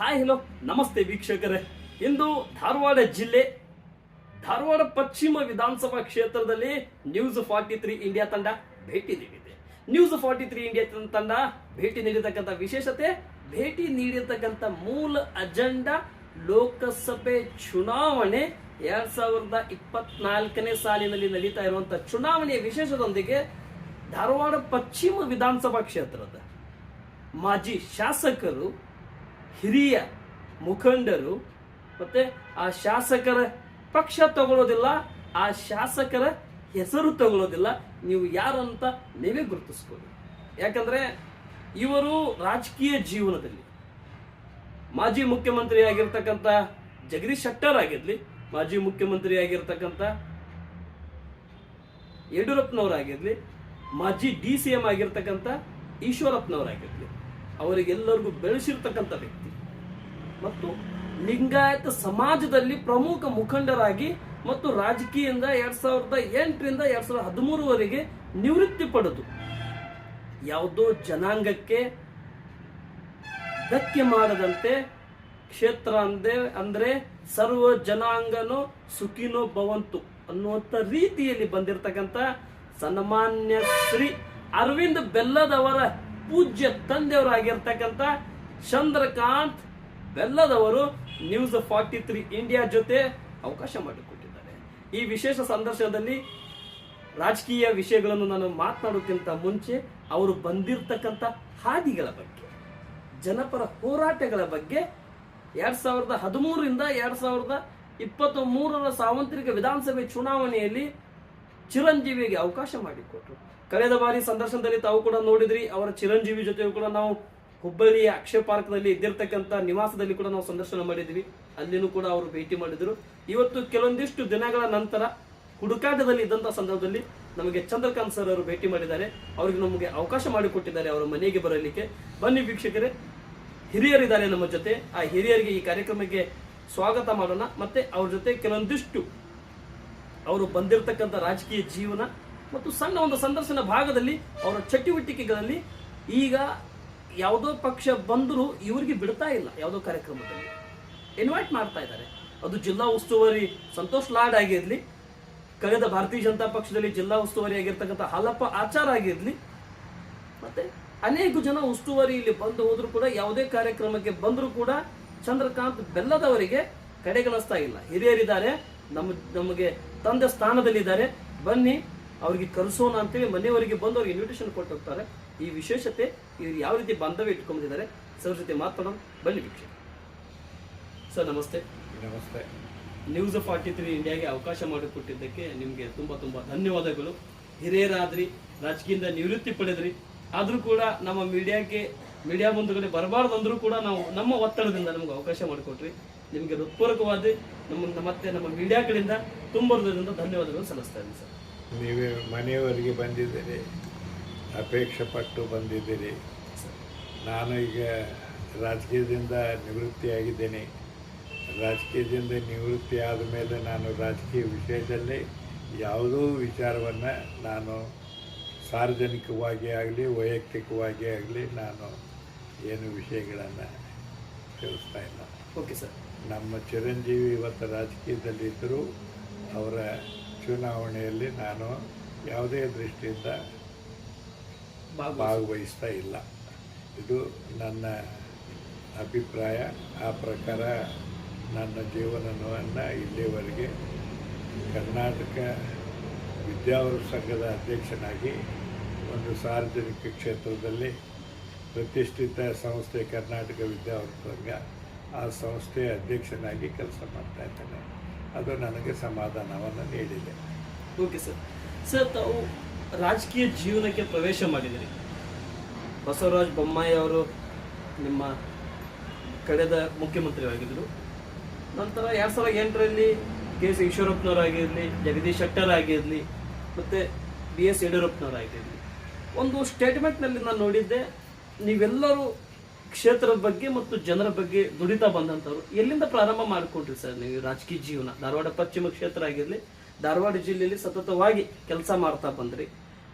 Hi hello ನಮಸ್ತೆ ವೀಕ್ಷಕರೇ. ಇಂದು ಧಾರವಾಡ ಜಿಲ್ಲೆ, ಧಾರವಾಡ ಪಶ್ಚಿಮ ವಿಧಾನಸಭಾ ಕ್ಷೇತ್ರದಲ್ಲಿ ನ್ಯೂಸ್ ಫಾರ್ಟಿ ತ್ರೀ ಇಂಡಿಯಾ ತಂಡ ಭೇಟಿ ನೀಡಿದೆ. ನ್ಯೂಸ್ ಫಾರ್ಟಿ ತ್ರೀ ಇಂಡಿಯಾ ತಂಡ ಭೇಟಿ ನೀಡಿರ್ತಕ್ಕಂಥ ವಿಶೇಷತೆ, ಭೇಟಿ ನೀಡಿರ್ತಕ್ಕಂಥ ಮೂಲ ಅಜೆಂಡಾ ಲೋಕಸಭೆ ಚುನಾವಣೆ ಎರಡ್ ಸಾವಿರದ ಇಪ್ಪತ್ನಾಲ್ಕನೇ ಸಾಲಿನಲ್ಲಿ ನಡೀತಾ ಇರುವಂತಹ ಚುನಾವಣೆಯ ವಿಶೇಷದೊಂದಿಗೆ ಧಾರವಾಡ ಪಶ್ಚಿಮ ವಿಧಾನಸಭಾ ಕ್ಷೇತ್ರದ ಮಾಜಿ ಶಾಸಕರು ಹಿರಿಯ ಮುಖಂಡರು ಮತ್ತೆ ಆ ಶಾಸಕರ ಪಕ್ಷ ತಗೊಳ್ಳೋದಿಲ್ಲ ಆ ಶಾಸಕರ ಹೆಸರು ತಗೊಳ್ಳೋದಿಲ್ಲ ನೀವು ಯಾರು ಅಂತ ನೀವೇ ಗುರುತಿಸ್ಬೋದು ಯಾಕಂದ್ರೆ ಇವರು ರಾಜಕೀಯ ಜೀವನದಲ್ಲಿ ಮಾಜಿ ಮುಖ್ಯಮಂತ್ರಿ ಆಗಿರ್ತಕ್ಕಂಥ ಜಗದೀಶ್ ಶೆಟ್ಟರ್ ಆಗಿರ್ಲಿ, ಮಾಜಿ ಮುಖ್ಯಮಂತ್ರಿ ಆಗಿರ್ತಕ್ಕಂಥ ಯಡಿಯೂರಪ್ಪನವರಾಗಿರ್ಲಿ, ಮಾಜಿ ಡಿ ಸಿ ಎಂ ಆಗಿರ್ತಕ್ಕಂಥ ಈಶ್ವರಪ್ಪನವರಾಗಿರ್ಲಿ ಅವರಿಗೆಲ್ಲರಿಗೂ ಬೆಳೆಸಿರ್ತಕ್ಕಂಥ ವ್ಯಕ್ತಿ. ಮತ್ತು ಲಿಂಗಾಯತ ಸಮಾಜದಲ್ಲಿ ಪ್ರಮುಖ ಮುಖಂಡರಾಗಿ ಮತ್ತು ರಾಜಕೀಯದಿಂದ ಎರಡ್ ಸಾವಿರದ ಎಂಟರಿಂದ ಎರಡ್ ಸಾವಿರದ ಹದಿಮೂರವರೆಗೆ ನಿವೃತ್ತಿ ಪಡೆದು ಯಾವುದೋ ಜನಾಂಗಕ್ಕೆ ಧಕ್ಕೆ ಮಾಡದಂತೆ ಕ್ಷೇತ್ರ ಅಂದೆ, ಅಂದರೆ ಸರ್ವ ಜನಾಂಗನೋ ಸುಖಿನೋ ಭವಂತು ಅನ್ನುವಂಥ ರೀತಿಯಲ್ಲಿ ಬಂದಿರತಕ್ಕಂಥ ಸನ್ಮಾನ್ಯ ಶ್ರೀ ಅರವಿಂದ್ ಬೆಲ್ಲದವರ ಪೂಜ್ಯ ತಂದೆಯವರಾಗಿರ್ತಕ್ಕಂಥ ಚಂದ್ರಕಾಂತ್ ಬೆಲ್ಲದವರು ನ್ಯೂಸ್ ಫಾರ್ಟಿ ತ್ರೀ ಇಂಡಿಯಾ ಜೊತೆ ಅವಕಾಶ ಮಾಡಿಕೊಟ್ಟಿದ್ದಾರೆ. ಈ ವಿಶೇಷ ಸಂದರ್ಶನದಲ್ಲಿ ರಾಜಕೀಯ ವಿಷಯಗಳನ್ನು ನಾನು ಮಾತನಾಡೋಕ್ಕಿಂತ ಮುಂಚೆ ಅವರು ಬಂದಿರತಕ್ಕಂಥ ಹಾದಿಗಳ ಬಗ್ಗೆ, ಜನಪರ ಹೋರಾಟಗಳ ಬಗ್ಗೆ ಎರಡ್ ಸಾವಿರದ ಹದಿಮೂರರಿಂದ ಎರಡ್ ಸಾವಿರದ ಇಪ್ಪತ್ತ್ ಮೂರರ ಸಾರ್ವತ್ರಿಕ ವಿಧಾನಸಭೆ ಚುನಾವಣೆಯಲ್ಲಿ ಚಿರಂಜೀವಿಗೆ ಅವಕಾಶ ಮಾಡಿಕೊಟ್ರು. ಕಳೆದ ಬಾರಿ ಸಂದರ್ಶನದಲ್ಲಿ ತಾವು ಕೂಡ ನೋಡಿದ್ರಿ, ಅವರ ಚಿರಂಜೀವಿ ಜೊತೆ ಕೂಡ ನಾವು ಹುಬ್ಬಳ್ಳಿಯ ಅಕ್ಷಯ ಪಾರ್ಕ್ನಲ್ಲಿ ಇದ್ದಿರ್ತಕ್ಕಂಥ ನಿವಾಸದಲ್ಲಿ ಕೂಡ ನಾವು ಸಂದರ್ಶನ ಮಾಡಿದ್ವಿ. ಅಲ್ಲಿನೂ ಕೂಡ ಅವರು ಭೇಟಿ ಮಾಡಿದ್ರು. ಇವತ್ತು ಕೆಲವೊಂದಿಷ್ಟು ದಿನಗಳ ನಂತರ ಹುಡುಕಾಟದಲ್ಲಿ ಇದ್ದಂಥ ಸಂದರ್ಭದಲ್ಲಿ ನಮಗೆ ಚಂದ್ರಕಾಂತ್ ಸರ್ ಅವರು ಭೇಟಿ ಮಾಡಿದ್ದಾರೆ. ಅವರಿಗೆ ನಮಗೆ ಅವಕಾಶ ಮಾಡಿಕೊಟ್ಟಿದ್ದಾರೆ ಅವರ ಮನೆಗೆ ಬರಲಿಕ್ಕೆ. ಬನ್ನಿ ವೀಕ್ಷಕರೇ, ಹಿರಿಯರಿದ್ದಾರೆ ನಮ್ಮ ಜೊತೆ. ಆ ಹಿರಿಯರಿಗೆ ಈ ಕಾರ್ಯಕ್ರಮಕ್ಕೆ ಸ್ವಾಗತ ಮಾಡೋಣ. ಮತ್ತೆ ಅವ್ರ ಜೊತೆ ಕೆಲವೊಂದಿಷ್ಟು ಅವರು ಬಂದಿರತಕ್ಕಂಥ ರಾಜಕೀಯ ಜೀವನ ಮತ್ತು ಸಣ್ಣ ಒಂದು ಸಂದರ್ಶನ ಭಾಗದಲ್ಲಿ ಅವರ ಚಟುವಟಿಕೆಗಳಲ್ಲಿ ಈಗ ಯಾವುದೋ ಪಕ್ಷ ಬಂದರೂ ಇವರಿಗೆ ಬಿಡ್ತಾ ಇಲ್ಲ, ಯಾವುದೋ ಕಾರ್ಯಕ್ರಮದಲ್ಲಿ. ಇನ್ವೈಟ್ ಮಾಡ್ತಾ ಇದ್ದಾರೆ. ಅದು ಜಿಲ್ಲಾ ಉಸ್ತುವಾರಿ ಸಂತೋಷ್ ಲಾಡ್ ಆಗಿರಲಿ, ಕಳೆದ ಭಾರತೀಯ ಜನತಾ ಪಕ್ಷದಲ್ಲಿ ಜಿಲ್ಲಾ ಉಸ್ತುವಾರಿ ಆಗಿರ್ತಕ್ಕಂಥ ಹಾಲಪ್ಪ ಆಚಾರ ಆಗಿರಲಿ, ಮತ್ತೆ ಅನೇಕ ಜನ ಉಸ್ತುವಾರಿ ಇಲ್ಲಿ ಬಂದು ಹೋದರೂ ಕೂಡ ಯಾವುದೇ ಕಾರ್ಯಕ್ರಮಕ್ಕೆ ಬಂದರೂ ಕೂಡ ಚಂದ್ರಕಾಂತ್ ಬೆಲ್ಲದವರಿಗೆ ಕಡೆಗಣಿಸ್ತಾ ಇಲ್ಲ. ಹಿರಿಯರಿದ್ದಾರೆ, ನಮ್ಮ, ನಮಗೆ ತಂದೆ ಸ್ಥಾನದಲ್ಲಿದ್ದಾರೆ. ಬನ್ನಿ ಅವ್ರಿಗೆ ಕರೆಸೋಣ ಅಂತೇಳಿ ಮನೆಯವರಿಗೆ ಬಂದು ಅವ್ರಿಗೆ ಇನ್ವಿಟೇಷನ್ ಕೊಟ್ಟು ಹೋಗ್ತಾರೆ. ಈ ವಿಶೇಷತೆ ಇವ್ರು ಯಾವ ರೀತಿ ಬಾಂಧವ್ಯ ಇಟ್ಕೊಂಡಿದ್ದಾರೆ ಸರ್ ಜೊತೆ ಮಾತಾಡೋಣ ಬನ್ನಿ ವೀಕ್ಷಕ ಸರ್ ನಮಸ್ತೆ. ನಮಸ್ತೆ. ನ್ಯೂಸ್ ಫಾರ್ಟಿ ತ್ರೀ ಇಂಡಿಯಾಗೆ ಅವಕಾಶ ಮಾಡಿಕೊಟ್ಟಿದ್ದಕ್ಕೆ ನಿಮಗೆ ತುಂಬ ತುಂಬ ಧನ್ಯವಾದಗಳು. ಹಿರಿಯರಾದ್ರಿ ರಾಜಕೀಯದಿಂದ ನಿವೃತ್ತಿ ಪಡೆದ್ರಿ ಆದರೂ ಕೂಡ ನಮ್ಮ ಮೀಡಿಯಾಕ್ಕೆ ಮೀಡಿಯಾ ಮುಂದುಗಡೆ ಬರಬಾರ್ದು ಅಂದರೂ ಕೂಡ ನಾವು ನಮ್ಮ ಒತ್ತಡದಿಂದ ನಮ್ಗೆ ಅವಕಾಶ ಮಾಡಿಕೊಟ್ರಿ. ನಿಮಗೆ ಹೃತ್ಪೂರ್ವಕವಾದ ನಮ್ಮ ಮತ್ತೆ ನಮ್ಮ ಮೀಡಿಯಾ ಕಡೆಯಿಂದ ತುಂಬ ಹೃದಯದಿಂದ ಧನ್ಯವಾದಗಳು ಸಲ್ಲಿಸ್ತಾ ಇದ್ದೀನಿ ಸರ್. ನೀವೇ ಮನೆಯವರಿಗೆ ಬಂದಿದ್ದೀರಿ ಅಪೇಕ್ಷೆ ಪಟ್ಟು ಬಂದಿದ್ದೀರಿ. ನಾನು ಈಗ ರಾಜಕೀಯದಿಂದ ನಿವೃತ್ತಿಯಾಗಿದ್ದೇನೆ. ರಾಜಕೀಯದಿಂದ ನಿವೃತ್ತಿ ಆದ ಮೇಲೆ ನಾನು ರಾಜಕೀಯ ವಿಷಯದಲ್ಲಿ ಯಾವುದೋ ವಿಚಾರವನ್ನು ನಾನು ಸಾರ್ವಜನಿಕವಾಗಿ ಆಗಲಿ ವೈಯಕ್ತಿಕವಾಗಿ ಆಗಲಿ ನಾನು ಏನು ವಿಷಯಗಳನ್ನು ತಿಳಿಸ್ತಾ ಇಲ್ಲ. Okay sir. ನಮ್ಮ ಚಿರಂಜೀವಿ ಇವತ್ತು ರಾಜಕೀಯದಲ್ಲಿದ್ದರೂ ಅವರ ಚುನಾವಣೆಯಲ್ಲಿ ನಾನು ಯಾವುದೇ ದೃಷ್ಟಿಯಿಂದ ಭಾಗವಹಿಸ್ತಾ ಇಲ್ಲ. ಇದು ನನ್ನ ಅಭಿಪ್ರಾಯ. ಆ ಪ್ರಕಾರ ನನ್ನ ಜೀವನವನ್ನು ಇಲ್ಲಿವರೆಗೆ ಕರ್ನಾಟಕ ವಿದ್ಯಾವರ ಸಂಘದ ಅಧ್ಯಕ್ಷನಾಗಿ ಒಂದು ಸಾರ್ವಜನಿಕ ಕ್ಷೇತ್ರದಲ್ಲಿ ಪ್ರತಿಷ್ಠಿತ ಸಂಸ್ಥೆ ಕರ್ನಾಟಕ ವಿದ್ಯಾವರ ಸಂಘ ಆ ಸಂಸ್ಥೆಯ ಅಧ್ಯಕ್ಷನಾಗಿ ಕೆಲಸ ಮಾಡ್ತಾ ಇದ್ದೇನೆ. ಅದು ನನಗೆ ಸಮಾಧಾನವನ್ನು ನೀಡಿದೆ. ಓಕೆ ಸರ್ ಸರ್ ತಾವು ರಾಜಕೀಯ ಜೀವನಕ್ಕೆ ಪ್ರವೇಶ ಮಾಡಿದಿರಿ. ಬಸವರಾಜ ಬೊಮ್ಮಾಯಿ ಅವರು ನಿಮ್ಮ ಕಳೆದ ಮುಖ್ಯಮಂತ್ರಿಯಾಗಿದ್ದರು ನಂತರ ಎರಡು ಸಾವಿರದ ಎಂಟರಲ್ಲಿ ಕೆ ಎಸ್ ಈಶ್ವರಪ್ಪನವರಾಗಿರಲಿ, ಜಗದೀಶ್ ಶೆಟ್ಟರ್ ಆಗಿರಲಿ, ಮತ್ತು ಬಿ ಎಸ್ ಯಡಿಯೂರಪ್ಪನವರಾಗಿರಲಿ. ಒಂದು ಸ್ಟೇಟ್ಮೆಂಟ್ನಲ್ಲಿ ನಾನು ನೋಡಿದ್ದೆ, ನೀವೆಲ್ಲರೂ ಕ್ಷೇತ್ರದ ಬಗ್ಗೆ ಮತ್ತು ಜನರ ಬಗ್ಗೆ ದುಡಿತಾ ಬಂದಂಥವ್ರು ಎಲ್ಲಿಂದ ಪ್ರಾರಂಭ ಮಾಡಿಕೊಂಡ್ರಿ ಸರ್ ನೀವು ರಾಜಕೀಯ ಜೀವನ? ಧಾರವಾಡ ಪಶ್ಚಿಮ ಕ್ಷೇತ್ರ ಆಗಿರಲಿ, ಧಾರವಾಡ ಜಿಲ್ಲೆಯಲ್ಲಿ ಸತತವಾಗಿ ಕೆಲಸ ಮಾಡ್ತಾ ಬಂದ್ರಿ.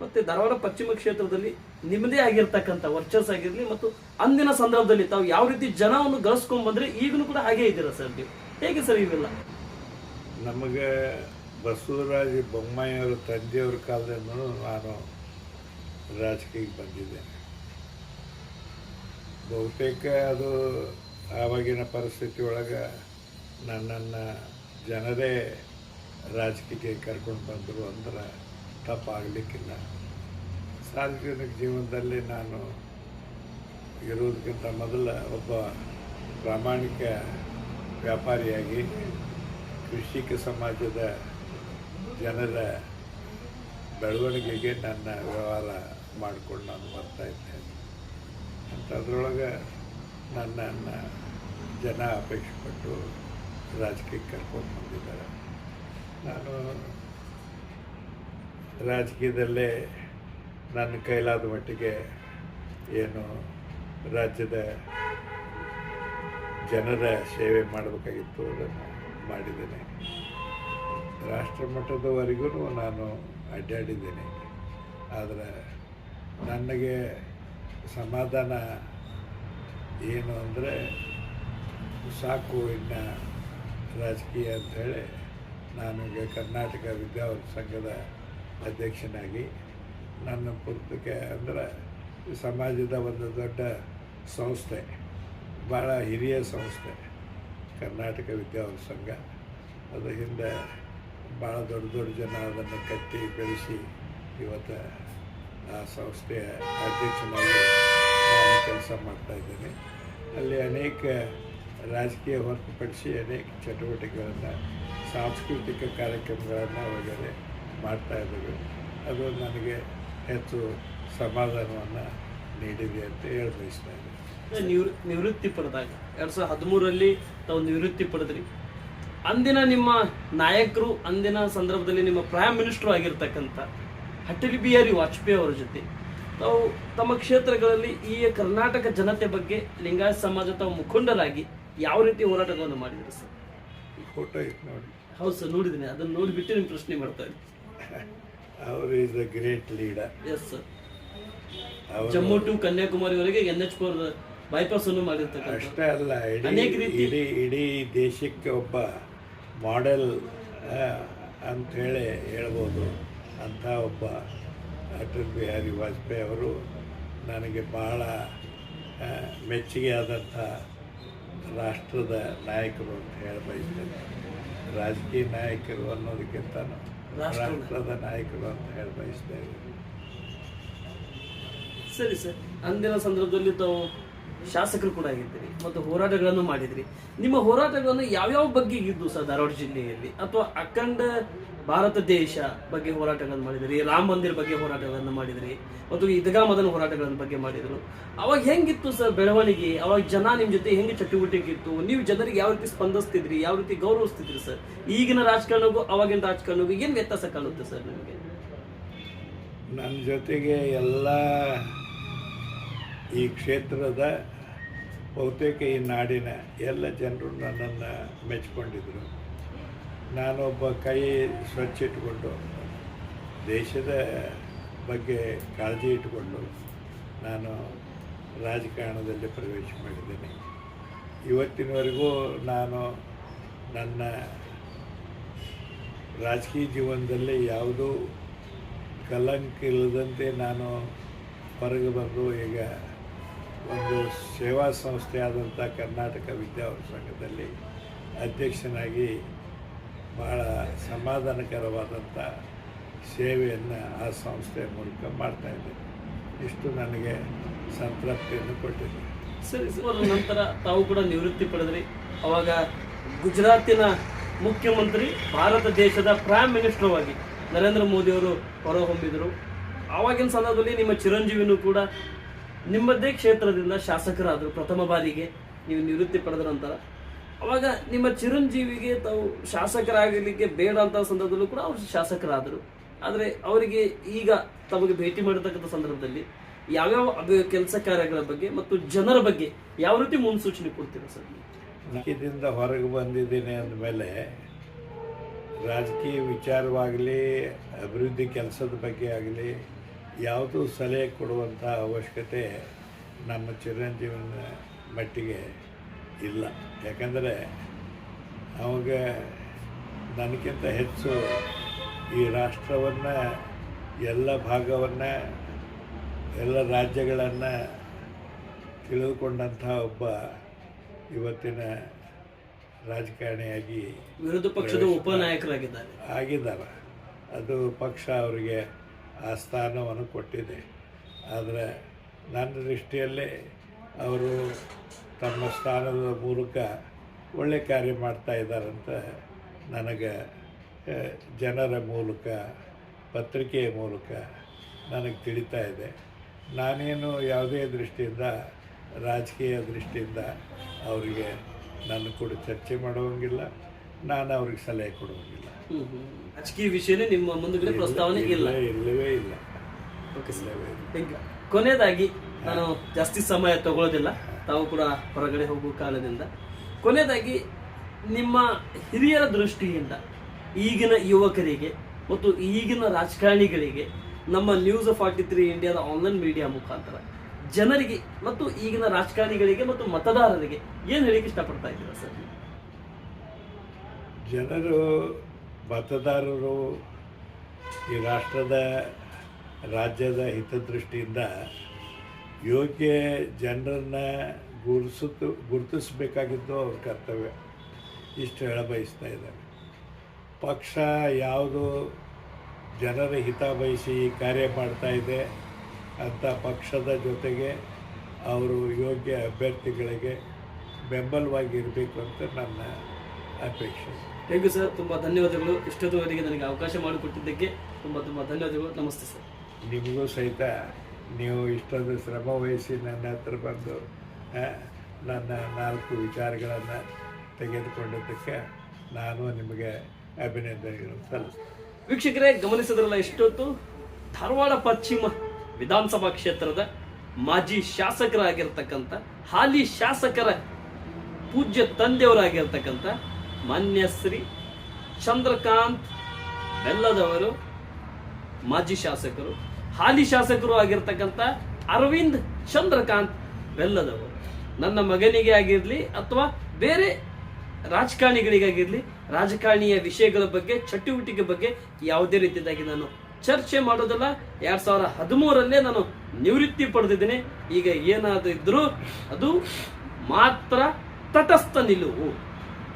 ಮತ್ತೆ ಧಾರವಾಡ ಪಶ್ಚಿಮ ಕ್ಷೇತ್ರದಲ್ಲಿ ನಿಮ್ಮದೇ ಆಗಿರ್ತಕ್ಕಂಥ ವರ್ಚಸ್ ಆಗಿರಲಿ ಮತ್ತು ಅಂದಿನ ಸಂದರ್ಭದಲ್ಲಿ ತಾವು ಯಾವ ರೀತಿ ಜನವನ್ನು ಗಳಿಸ್ಕೊಂಡ್ ಬಂದ್ರೆ, ಈಗಲೂ ಕೂಡ ಹಾಗೇ ಇದ್ದೀರಾ ಸರ್ ನೀವು? ಹೇಗೆ ಸರ್ ಇವೆಲ್ಲ? ನಮಗೆ ಬಸವರಾಜ ಬೊಮ್ಮಾಯಿಯವರ ತಂದೆಯವ್ರ ಕಾಲದಿಂದ ನಾನು ರಾಜಕೀಯಕ್ಕೆ ಬಂದಿದ್ದೇನೆ. ಬಹುತೇಕ ಅದು ಆವಾಗಿನ ಪರಿಸ್ಥಿತಿ ಒಳಗೆ ನನ್ನನ್ನು ಜನರೇ ರಾಜಕೀಯಕ್ಕೆ ಕರ್ಕೊಂಡು ಬಂದರು ಅಂದ್ರೆ ತಪ್ಪಾಗಲಿಕ್ಕಿಲ್ಲ. ಸಾರ್ವಜನಿಕ ಜೀವನದಲ್ಲಿ ನಾನು ಇರೋದಕ್ಕಿಂತ ಮೊದಲು ಒಬ್ಬ ಪ್ರಾಮಾಣಿಕ ವ್ಯಾಪಾರಿಯಾಗಿ ಕೃಷಿಕ ಸಮಾಜದ ಜನರ ಬೆಳವಣಿಗೆಗೆ ನನ್ನ ವ್ಯವಹಾರ ಮಾಡಿಕೊಂಡು ನಾನು ಬರ್ತಾ ನನ್ನ ನನ್ನನ್ನು ಜನ ಅಪೇಕ್ಷೆ ಪಟ್ಟು ರಾಜಕೀಯಕ್ಕೆ ಕರ್ಕೊಂಡು ಬಂದಿದ್ದಾರೆ. ನಾನು ರಾಜಕೀಯದಲ್ಲೇ ನನ್ನ ಕೈಲಾದ ಮಟ್ಟಿಗೆ ಏನು ರಾಜ್ಯದ ಜನರ ಸೇವೆ ಮಾಡಬೇಕಾಗಿತ್ತು ಅದನ್ನು ಮಾಡಿದ್ದೇನೆ. ರಾಷ್ಟ್ರ ಮಟ್ಟದವರೆಗೂ ನಾನು ಅಡ್ಡಾಡಿದ್ದೇನೆ. ಆದರೆ ನನಗೆ ಸಮಾಧಾನ ಏನು ಅಂದರೆ ಸಾಕು ಇನ್ನು ರಾಜಕೀಯ ಅಂಥೇಳಿ ನಾನು ಕರ್ನಾಟಕ ವಿದ್ಯಾವರ್ಗ ಸಂಘದ ಅಧ್ಯಕ್ಷನಾಗಿ ನನ್ನ ಪುಸ್ತಕ ಅಂದರೆ ಸಮಾಜದ ಒಂದು ದೊಡ್ಡ ಸಂಸ್ಥೆ ಭಾಳ ಹಿರಿಯ ಸಂಸ್ಥೆ, ಕರ್ನಾಟಕ ವಿದ್ಯಾವರ್ಗ ಸಂಘ. ಅದು ಹಿಂದೆ ಭಾಳ ದೊಡ್ಡ ದೊಡ್ಡ ಜನ ಅದನ್ನು ಕಟ್ಟಿ ಬೆಳೆಸಿ ಇವತ್ತು ಸಂಸ್ಥೆಯ ಅಧ್ಯಕ್ಷನಾಗಿ ನಾನು ಕೆಲಸ ಮಾಡ್ತಾ ಇದ್ದೇನೆ. ಅಲ್ಲಿ ಅನೇಕ ರಾಜಕೀಯ ಹೊರತುಪಡಿಸಿ ಅನೇಕ ಚಟುವಟಿಕೆಗಳನ್ನು, ಸಾಂಸ್ಕೃತಿಕ ಕಾರ್ಯಕ್ರಮಗಳನ್ನು ವಗೇರೆ ಮಾಡ್ತಾ ಇದ್ದೇವೆ. ಅದು ನನಗೆ ಹೆಚ್ಚು ಸಮಾಧಾನವನ್ನು ನೀಡಿದೆ ಅಂತ ಹೇಳಿ ಬಯಸ್ತಾ ಇದ್ದೀನಿ. ನಿವೃ, ನಿವೃತ್ತಿ ಪಡೆದಾಗ ಎರಡು ಸಾವಿರದ ಹದಿಮೂರರಲ್ಲಿ ತಾವು ನಿವೃತ್ತಿ ಪಡೆದ್ರಿ. ಅಂದಿನ ನಿಮ್ಮ ನಾಯಕರು, ಅಂದಿನ ಸಂದರ್ಭದಲ್ಲಿ ನಿಮ್ಮ ಪ್ರೈಮ್ ಮಿನಿಸ್ಟರ್ ಆಗಿರ್ತಕ್ಕಂಥ ಅಟಲ್ ಬಿಹಾರಿ ವಾಜಪೇಯಿ ಅವರ ಜೊತೆ. ತಾವು ತಮ್ಮ ಕ್ಷೇತ್ರಗಳಲ್ಲಿ ಈ ಕರ್ನಾಟಕ ಜನತೆ ಬಗ್ಗೆ ಲಿಂಗಾಯತ ಸಮಾಜ ತಾವು ಮುಖಂಡರಾಗಿ ಯಾವ ರೀತಿ ಹೋರಾಟಗಳನ್ನು ಮಾಡಿದ್ರಿ ಸರ್? ಫೋಟೋ ಇತ್ತು ನೋಡಿ. ಹೌದು ಸರ್ ನೋಡಿದ್ದೀನಿ. ಅದನ್ನು ನೋಡಿಬಿಟ್ಟು ನಿಮ್ಮ ಪ್ರಶ್ನೆ ಮಾಡ್ತಾ ಇದ್ದೀನಿ. ಅವರು is a great leader yes sir Jammu to ಕನ್ಯಾಕುಮಾರಿವರೆಗೆ N H four bypass ಅನ್ನು ಮಾಡಿರ್ತಕ್ಕಂಥ ಅಷ್ಟೇ ಅಲ್ಲ ಇಡೀ ಇಡೀ ಇಡೀ ದೇಶಕ್ಕೆ ಒಬ್ಬ ಮಾಡೆಲ್ ಅಂಥೇಳಿ ಹೇಳ್ಬೋದು. ಅಂಥ ಒಬ್ಬ ಅಟಲ್ ಬಿಹಾರಿ ವಾಜಪೇಯಿ ಅವರು ನನಗೆ ಬಹಳ ಆ, ಮೆಚ್ಚುಗೆ ಆದಂಥ ರಾಷ್ಟ್ರದ ನಾಯಕರು ಅಂತ ಹೇಳಿ ಬಯಸ್ತೇನೆ. ರಾಜಕೀಯ ನಾಯಕರು ಅನ್ನೋದಕ್ಕಿಂತ ರಾಷ್ಟ್ರದ- ನಾಯಕರು ಅಂತ ಹೇಳಿ ಬಯಸ್ತಾ ಸರಿ ಸರ್ ಅಂದಿನ ಸಂದರ್ಭದಲ್ಲಿ ತಾವು ಶಾಸಕರು ಕೂಡ ಆಗಿದ್ದೀರಿ ಮತ್ತು ಹೋರಾಟಗಳನ್ನು ಮಾಡಿದ್ರಿ. ನಿಮ್ಮ ಹೋರಾಟಗಳನ್ನು ಯಾವ್ಯಾವ ಬಗ್ಗೆ ಇದ್ದು ಸರ್ ಧಾರವಾಡ ಜಿಲ್ಲೆಯಲ್ಲಿ? ಅಥವಾ ಅಖಂಡ ಭಾರತ ದೇಶ ಬಗ್ಗೆ ಹೋರಾಟಗಳನ್ನು ಮಾಡಿದ್ರಿ, ರಾಮ ಮಂದಿರ ಬಗ್ಗೆ ಹೋರಾಟಗಳನ್ನು ಮಾಡಿದ್ರಿ, ಮತ್ತು ಈದ್ಗಾ ಮದನ ಹೋರಾಟಗಳ ಬಗ್ಗೆ ಮಾಡಿದ್ರು. ಅವಾಗ ಹೆಂಗಿತ್ತು ಸರ್ ಬೆಳವಣಿಗೆ? ಅವಾಗ ಜನ ನಿಮ್ಮ ಜೊತೆ ಹೆಂಗೆ ಚಟುವಟಿಕೆ ಇತ್ತು ನೀವು ಜನರಿಗೆ ಯಾವ ರೀತಿ ಸ್ಪಂದಿಸ್ತಿದ್ರಿ? ಯಾವ ರೀತಿ ಗೌರವಿಸ್ತಿದ್ರಿ ಸರ್? ಈಗಿನ ರಾಜಕಾರಣಕ್ಕೂ ಅವಾಗಿನ ರಾಜಕಾರಣಕ್ಕೂ ಏನು ವ್ಯತ್ಯಾಸ ಕಾಣುತ್ತೆ ಸರ್ ನಿಮಗೆ? ನನ್ನ ಜೊತೆಗೆ ಎಲ್ಲ ಈ ಕ್ಷೇತ್ರದ ಬಹುತೇಕ ಈ ನಾಡಿನ ಎಲ್ಲ ಜನರು ನನ್ನನ್ನು ಮೆಚ್ಕೊಂಡಿದ್ದರು ನಾನೊಬ್ಬ ಕೈ ಸ್ವಚ್ಛ ಇಟ್ಕೊಂಡು, ದೇಶದ ಬಗ್ಗೆ ಕಾಳಜಿ ಇಟ್ಟುಕೊಂಡು ನಾನು ರಾಜಕಾರಣದಲ್ಲಿ ಪ್ರವೇಶ ಮಾಡಿದ್ದೇನೆ. ಇವತ್ತಿನವರೆಗೂ ನಾನು ನನ್ನ ರಾಜಕೀಯ ಜೀವನದಲ್ಲಿ ಯಾವುದೂ ಕಲಂಕ ಇಲ್ಲದಂತೆ ನಾನು ಹೊರಗೆ ಬಂದು ಈಗ ಒಂದು ಸೇವಾ ಸಂಸ್ಥೆಯಾದಂಥ ಕರ್ನಾಟಕ ವಿದ್ಯಾವರ್ಗ ಸಂಘದಲ್ಲಿ ಅಧ್ಯಕ್ಷನಾಗಿ ಭಾಳ ಸಮಾಧಾನಕರವಾದಂಥ ಸೇವೆಯನ್ನು ಆ ಸಂಸ್ಥೆಯ ಮೂಲಕ ಮಾಡ್ತಾಯಿದ್ದೇನೆ ಇಷ್ಟು ನನಗೆ ಸಂತೃಪ್ತಿಯನ್ನು ಕೊಟ್ಟಿದೆ. ಸರಿ ಸರ್ ನಂತರ ತಾವು ಕೂಡ ನಿವೃತ್ತಿ ಪಡೆದ್ರಿ. ಅವಾಗ ಗುಜರಾತಿನ ಮುಖ್ಯಮಂತ್ರಿ ಭಾರತ ದೇಶದ ಪ್ರೈಮ್ ಮಿನಿಸ್ಟರ್ ಆಗಿ ನರೇಂದ್ರ ಮೋದಿಯವರು ಹೊರಹೊಮ್ಮಿದರು. ಆವಾಗಿನ ಸಂದರ್ಭದಲ್ಲಿ ನಿಮ್ಮ ಚಿರಂಜೀವಿನೂ ಕೂಡ ನಿಮ್ಮದೇ ಕ್ಷೇತ್ರದಿಂದ ಶಾಸಕರಾದರು ಪ್ರಥಮ ಬಾರಿಗೆ ನೀವು ನಿವೃತ್ತಿ ಪಡೆದ ನಂತರ, ಅವಾಗ ನಿಮ್ಮ ಚಿರಂಜೀವಿಗೆ ತಾವು ಶಾಸಕರಾಗಲಿಕ್ಕೆ ಬೇಡ ಅಂತ ಸಂದರ್ಭದಲ್ಲೂ ಕೂಡ ಅವರು ಶಾಸಕರಾದರು ಆದರೆ ಅವರಿಗೆ ಈಗ ತಮಗೆ ಭೇಟಿ ಮಾಡಿರ್ತಕ್ಕಂಥ ಸಂದರ್ಭದಲ್ಲಿ ಯಾವ್ಯಾವ ಕೆಲಸ ಕಾರ್ಯಗಳ ಬಗ್ಗೆ ಮತ್ತು ಜನರ ಬಗ್ಗೆ ಯಾವ ರೀತಿ ಮುನ್ಸೂಚನೆ ಕೊಡ್ತೀರಾ ಸರ್? ರಾಜಕೀಯದಿಂದ ಹೊರಗೆ ಬಂದಿದ್ದೀನಿ ಅಂದಮೇಲೆ ರಾಜಕೀಯ ವಿಚಾರವಾಗಲಿ, ಅಭಿವೃದ್ಧಿ ಕೆಲಸದ ಬಗ್ಗೆ ಆಗಲಿ ಯಾವುದೂ ಸಲಹೆ ಕೊಡುವಂಥ ಅವಶ್ಯಕತೆ ನಮ್ಮ ಚಿರಂಜೀವನ ಮಟ್ಟಿಗೆ ಇಲ್ಲ. ಯಾಕಂದರೆ ಅವಾಗ ನನಗಿಂತ ಹೆಚ್ಚು ಈ ರಾಷ್ಟ್ರವನ್ನು ಎಲ್ಲ ಭಾಗವನ್ನು ಎಲ್ಲ ರಾಜ್ಯಗಳನ್ನು ತಿಳಿದುಕೊಂಡಂಥ ಒಬ್ಬ ಇವತ್ತಿನ ರಾಜಕಾರಣಿಯಾಗಿ ವಿರೋಧ ಪಕ್ಷದ ಉಪನಾಯಕರಾಗಿದ್ದಾರೆ. ಆಗಿದ್ದಾರೆ ಅದು ಪಕ್ಷ ಅವರಿಗೆ ಆ ಸ್ಥಾನವನ್ನು ಕೊಟ್ಟಿದೆ. ಆದರೆ ನನ್ನ ದೃಷ್ಟಿಯಲ್ಲಿ ಅವರು ತಮ್ಮ ಸ್ಥಾನದ ಮೂಲಕ ಒಳ್ಳೆ ಕಾರ್ಯ ಮಾಡ್ತಾ ಇದ್ದಾರಂತ ನನಗೆ ಜನರ ಮೂಲಕ, ಪತ್ರಿಕೆಯ ಮೂಲಕ ನನಗೆ ತಿಳಿತಾ ಇದೆ. ನಾನೇನು ಯಾವುದೇ ದೃಷ್ಟಿಯಿಂದ, ರಾಜಕೀಯ ದೃಷ್ಟಿಯಿಂದ ಅವರಿಗೆ ನಾನು ಕೂಡ ಚರ್ಚೆ ಮಾಡುವಂಗಿಲ್ಲ, ನಾನು ಅವ್ರಿಗೆ ಸಲಹೆ ಕೊಡುವಂಗಿಲ್ಲ. ರಾಜಕೀಯ ವಿಷಯನೇ ನಿಮ್ಮ ಮುಂದುಗಡೆ ಪ್ರಸ್ತಾವನೆ ಇಲ್ಲ ಇಲ್ಲವೇ- ಇಲ್ಲ. ಓಕೆ ಸರ್ ಥ್ಯಾಂಕ್ ಯು ಕೊನೆಯದಾಗಿ ನಾನು ಜಾಸ್ತಿ ಸಮಯ ತಗೊಳ್ಳೋದಿಲ್ಲ ತಾವು ಕೂಡ ಹೊರಗಡೆ ಹೋಗುವ ಕಾಲದಿಂದ. ಕೊನೆಯದಾಗಿ ನಿಮ್ಮ ಹಿರಿಯರ ದೃಷ್ಟಿಯಿಂದ ಈಗಿನ ಯುವಕರಿಗೆ ಮತ್ತು ಈಗಿನ ರಾಜಕಾರಣಿಗಳಿಗೆ ನಮ್ಮ ನ್ಯೂಸ್ ಫಾರ್ಟಿ ತ್ರೀ ಇಂಡಿಯಾದ ಆನ್ಲೈನ್ ಮೀಡಿಯಾ ಮುಖಾಂತರ ಜನರಿಗೆ ಮತ್ತು ಈಗಿನ ರಾಜಕಾರಣಿಗಳಿಗೆ ಮತ್ತು ಮತದಾರರಿಗೆ ಏನು ಹೇಳಿಕ್ಕೆ ಇಷ್ಟಪಡ್ತಾ ಇದ್ದೀರಾ ಸರ್ ಜನರು ಮತದಾರರು ಈ ರಾಷ್ಟ್ರದ, ರಾಜ್ಯದ ಹಿತದೃಷ್ಟಿಯಿಂದ ಯೋಗ್ಯ ಜನರನ್ನು ಗುರುಸುತ್ತು, ಗುರುತಿಸಬೇಕಾಗಿದ್ದು ಅವ್ರ ಕರ್ತವ್ಯ. ಇಷ್ಟು ಹೇಳ ಬಯಸ್ತಾ ಇದ್ದಾರೆ ಪಕ್ಷ ಯಾವುದು ಜನರ ಹಿತ ಬಯಸಿ ಕಾರ್ಯ ಮಾಡ್ತಾ ಇದೆ ಅಂತ ಪಕ್ಷದ ಜೊತೆಗೆ ಅವರು ಯೋಗ್ಯ ಅಭ್ಯರ್ಥಿಗಳಿಗೆ ಬೆಂಬಲವಾಗಿ ಇರಬೇಕು ಅಂತ ನನ್ನ ಅಪೇಕ್ಷೆ. ಥ್ಯಾಂಕ್ ಯು ಸರ್ ತುಂಬ ಧನ್ಯವಾದಗಳು. ಇಷ್ಟೊತ್ತುವರೆಗೆ ನನಗೆ ಅವಕಾಶ ಮಾಡಿಕೊಟ್ಟಿದ್ದಕ್ಕೆ ತುಂಬ ತುಂಬ ಧನ್ಯವಾದಗಳು. ನಮಸ್ತೆ ಸರ್. ನಿಮಗೂ ಸಹಿತ ನೀವು ಇಷ್ಟೊಂದು ಶ್ರಮ ವಹಿಸಿ ನನ್ನ ಹತ್ರ ಬಂದು ನನ್ನ ನಾಲ್ಕು ವಿಚಾರಗಳನ್ನು ತೆಗೆದುಕೊಂಡಿದ್ದಕ್ಕೆ ನಾನು ನಿಮಗೆ ಅಭಿನಂದನೆಗಳು ಸಲ್ಲಿಸ್ತೇನೆ. ವೀಕ್ಷಕರೇ ಗಮನಿಸಿದ್ರಲ್ಲ ಇಷ್ಟೊತ್ತು? ಧಾರವಾಡ ಪಶ್ಚಿಮ ವಿಧಾನಸಭಾ ಕ್ಷೇತ್ರದ ಮಾಜಿ ಶಾಸಕರಾಗಿರ್ತಕ್ಕಂಥ ಹಾಲಿ ಶಾಸಕರ ಪೂಜ್ಯ ತಂದೆಯವರಾಗಿರ್ತಕ್ಕಂಥ ಮಾನ್ಯ ಶ್ರೀ ಚಂದ್ರಕಾಂತ್ ಬೆಲ್ಲದವರು, ಮಾಜಿ ಶಾಸಕರು, ಹಾಲಿ ಶಾಸಕರು ಆಗಿರ್ತಕ್ಕಂಥ ಅರವಿಂದ್ ಚಂದ್ರಕಾಂತ್ ಬೆಲ್ಲದವರು. ನನ್ನ ಮಗನಿಗೆ ಆಗಿರಲಿ ಅಥವಾ ಬೇರೆ ರಾಜಕಾರಣಿಗಳಿಗಾಗಿರಲಿ ರಾಜಕಾರಣಿಯ ವಿಷಯಗಳ ಬಗ್ಗೆ, ಚಟುವಟಿಕೆ ಬಗ್ಗೆ ಯಾವುದೇ ರೀತಿಯಾಗಿ ನಾನು ಚರ್ಚೆ ಮಾಡೋದಲ್ಲ. ಎರಡ್ ಸಾವಿರ ಹದಿಮೂರಲ್ಲೇ ನಾನು ನಿವೃತ್ತಿ ಪಡೆದಿದ್ದೇನೆ. ಈಗ ಏನಾದರೂ ಇದ್ರೂ ಅದು ಮಾತ್ರ ತಟಸ್ಥ ನಿಲುವು.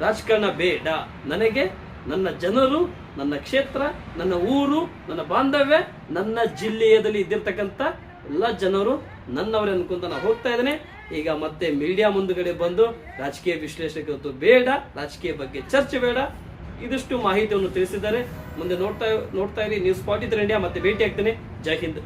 ರಾಜಕಾರಣ ಬೇಡ. ನನಗೆ ನನ್ನ ಜನರು, ನನ್ನ ಕ್ಷೇತ್ರ, ನನ್ನ ಊರು, ನನ್ನ ಬಾಂಧವ್ಯ, ನನ್ನ ಜಿಲ್ಲೆಯದಲ್ಲಿ ಇದ್ದಿರ್ತಕ್ಕಂಥ ಎಲ್ಲ ಜನರು ನನ್ನವರೇ ಅನ್ಕೊಂತ ನಾನು ಹೋಗ್ತಾ ಇದ್ದೇನೆ. ಈಗ ಮತ್ತೆ ಮೀಡಿಯಾ ಮುಂದುಗಡೆ ಬಂದು ರಾಜಕೀಯ ವಿಶ್ಲೇಷಕರು ಬೇಡ, ರಾಜಕೀಯ ಬಗ್ಗೆ ಚರ್ಚೆ ಬೇಡ. ಇದಿಷ್ಟು ಮಾಹಿತಿಯನ್ನು ತಿಳಿಸಿದ್ದಾರೆ. ಮುಂದೆ ನೋಡ್ತಾ ನೋಡ್ತಾ ಇರಿ. ನ್ಯೂಸ್ ಪಾರ್ಟಿ ಇಂಡಿಯಾ ಮತ್ತೆ ಭೇಟಿ ಆಗ್ತೇನೆ ಜೈ ಹಿಂದ್.